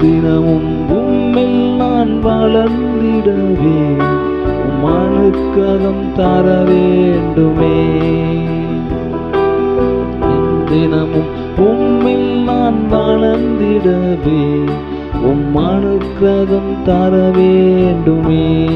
தினமும் உம்மில் நான் வளர்ந்திடவே உம் தர வேண்டுமே. தினமும் உம்மில் நான் வளர்ந்திடவே உம் அனுக்கிரகம் தர வேண்டுமே.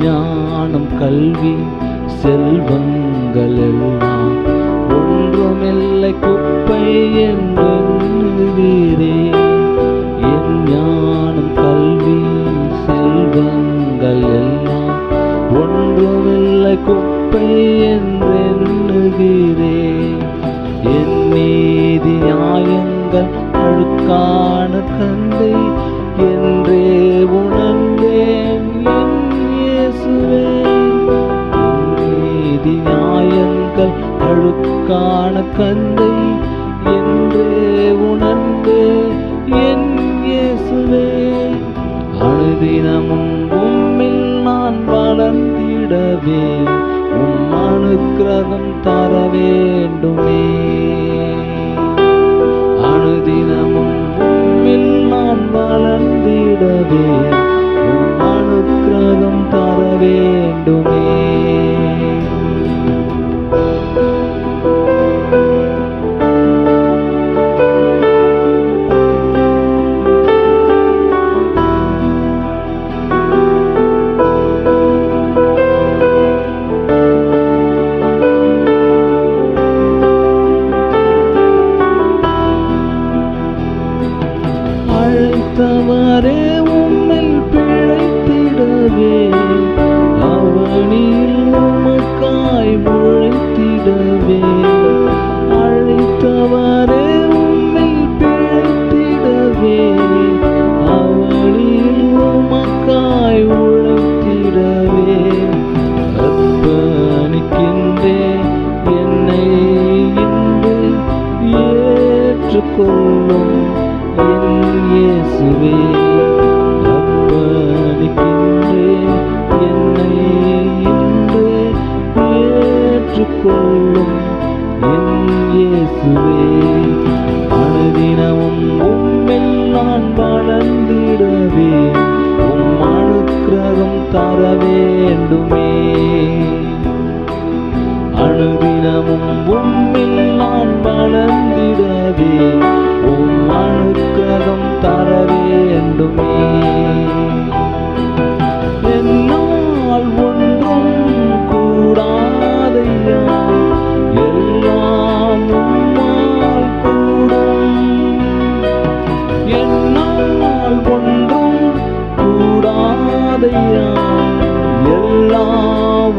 ஞானம் கல்வி செல்வங்கள் எல்லாம் ஒன்றுமில்லை குப்பை என்றே என் ஞானம் கல்வி செல்வங்கள் எல்லாம் ஒன்றுமில்லை குப்பை என்றெண்ணுகிறேன் என் மீதி நியாயங்கள் அழுக்கான கந்தை என்றே உணர்ந்தேன் நியாயங்கள் அழுக்கான கந்தை என்றே உணர்ந்து என் இயேசுவே. அனுதினமும் உம்மில் நான் வளர்ந்திடவே உம் அனுக்கிரகம் தர வேண்டுமே பிழைத்திடவே அவனில் உமக்காய் முளைத்திடவே. அழைத்தவரே உம்மில் பிழைத்திடவே. அவனில் உமக்காய் உழைத்திடவே அர்ப்பணிக்கின்றே என்னை இன்று ஏற்றுக்கொள்ளும் என் இயேசுவே. என்னை இன்று ஏற்றுக்கொள்ளும் என் இயேசுவே. அனுதினமும் உம்மில் நான் வளர்ந்திடவே உம் அனுக்கிரகம் தர வேண்டுமே அனுதினமும்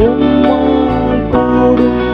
எல்லாம்